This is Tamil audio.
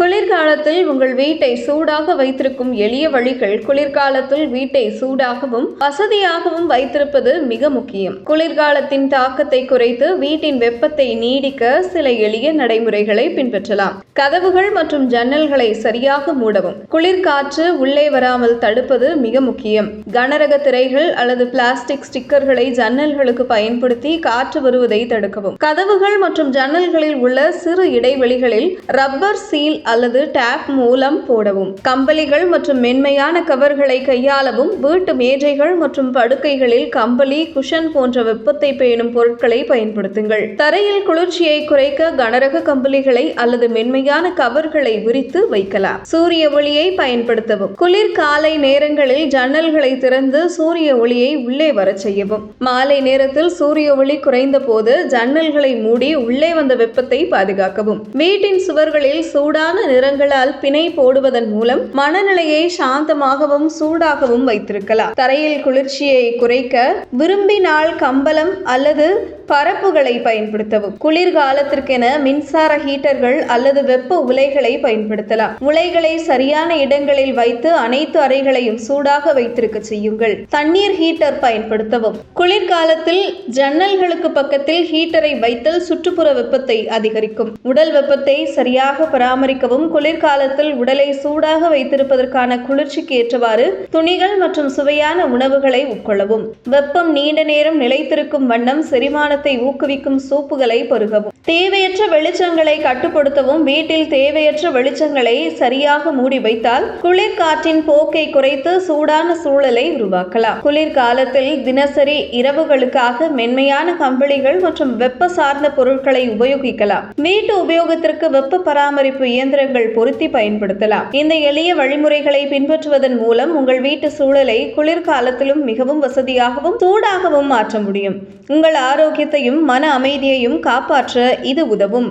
குளிர்காலத்தில் உங்கள் வீட்டை சூடாக வைத்திருக்கும் எளிய வழிகள் குளிர்காலத்தில் வீட்டை சூடாகவும் வசதியாகவும் வைத்திருப்பது மிக முக்கியம். குளிர்காலத்தின் தாக்கத்தை குறைத்து வீட்டின் வெப்பத்தை நீடிக்க சில எளிய நடைமுறைகளை பின்பற்றலாம். கதவுகள் மற்றும் ஜன்னல்களை சரியாக மூடவும். குளிர்காற்று உள்ளே வராமல் தடுப்பது மிக முக்கியம். கனரக திரைகள் அல்லது பிளாஸ்டிக் ஸ்டிக்கர்களை ஜன்னல்களுக்கு பயன்படுத்தி காற்று வருவதை தடுக்கவும். கதவுகள் மற்றும் ஜன்னல்களில் உள்ள சிறு இடைவெளிகளில் ரப்பர் சீல் அல்லது டேப் மூலம் போடவும். கம்பளிகள் மற்றும் மென்மையான கவர்களை கையாளவும் வீட்டு மேஜைகள் மற்றும் படுக்கைகளில் கம்பளி குஷன் போன்ற வெப்பத்தை பேணும் பொருட்களை பயன்படுத்துங்கள். தரையில் குளிர்ச்சியை குறைக்க கனரக கம்பளிகளை அல்லது மென்மையான கவர்களை விரித்து வைக்கலாம். சூரிய ஒளியை பயன்படுத்தவும். குளிர் காலை நேரங்களில் ஜன்னல்களை திறந்து சூரிய ஒளியை உள்ளே வரச் செய்யவும். மாலை நேரத்தில் சூரிய ஒளி குறைந்த போது ஜன்னல்களை மூடி உள்ளே வந்த வெப்பத்தை பாதுகாக்கவும். வீட்டின் சுவர்களில் சூடான நிறங்களால் பிணை போடுவதன் மூலம் மனநிலையை சாந்தமாகவும் சூடாகவும் வைத்திருக்கலாம். தரையில் குளிர்ச்சியை குறைக்க விரும்பினால் கம்பளம் அல்லது பரப்புகளை பயன்படுத்தவும். குளிர்காலத்திற்கென மின்சார ஹீட்டர்கள் அல்லது வெப்ப உலைகளை பயன்படுத்தலாம். உலைகளை சரியான இடங்களில் வைத்து அனைத்து அறைகளையும் சூடாக வைத்திருக்க செய்யுங்கள். தண்ணீர் ஹீட்டர் பயன்படுத்தவும். குளிர்காலத்தில் ஜன்னல்களுக்கு பக்கத்தில் ஹீட்டரை வைத்தல் சுற்றுப்புற வெப்பத்தை அதிகரிக்கும். உடல் வெப்பத்தை சரியாக பராமரிக்க பராமரிக்கவும் குளிர்காலத்தில் உடலை சூடாக வைத்திருப்பதற்கான குளிர்ச்சிக்கு ஏற்றவாறு துணிகள் மற்றும் சுவையான உணவுகளை உட்கொள்ளவும் வெப்பம் நீண்ட நேரம் நிலைத்திருக்கும் வண்ணம் செரிமானத்தை ஊக்குவிக்கும் சூப்புகளை பருகவும் தேவையற்ற வெளிச்சங்களை கட்டுப்படுத்தவும் வீட்டில் தேவையற்ற வெளிச்சங்களை சரியாக மூடி வைத்தால் குளிர்காற்றின் போக்கை குறைத்து சூடான சூழலை உருவாக்கலாம். குளிர்காலத்தில் தினசரி இரவுகளுக்காக மென்மையான கம்பளிகள் மற்றும் வெப்ப சார்ந்த பொருட்களை உபயோகிக்கலாம். வீட்டு உபயோகத்திற்கு வெப்ப பராமரிப்பு இயந்திர இயந்திரங்கள் பொருத்தி பயன்படுத்தலாம். இந்த எளிய வழிமுறைகளை பின்பற்றுவதன் மூலம் உங்கள் வீட்டு சூழலை குளிர்காலத்திலும் மிகவும் வசதியாகவும் சூடாகவும் மாற்ற முடியும். உங்கள் ஆரோக்கியத்தையும் மன அமைதியையும் காப்பாற்ற இது உதவும்.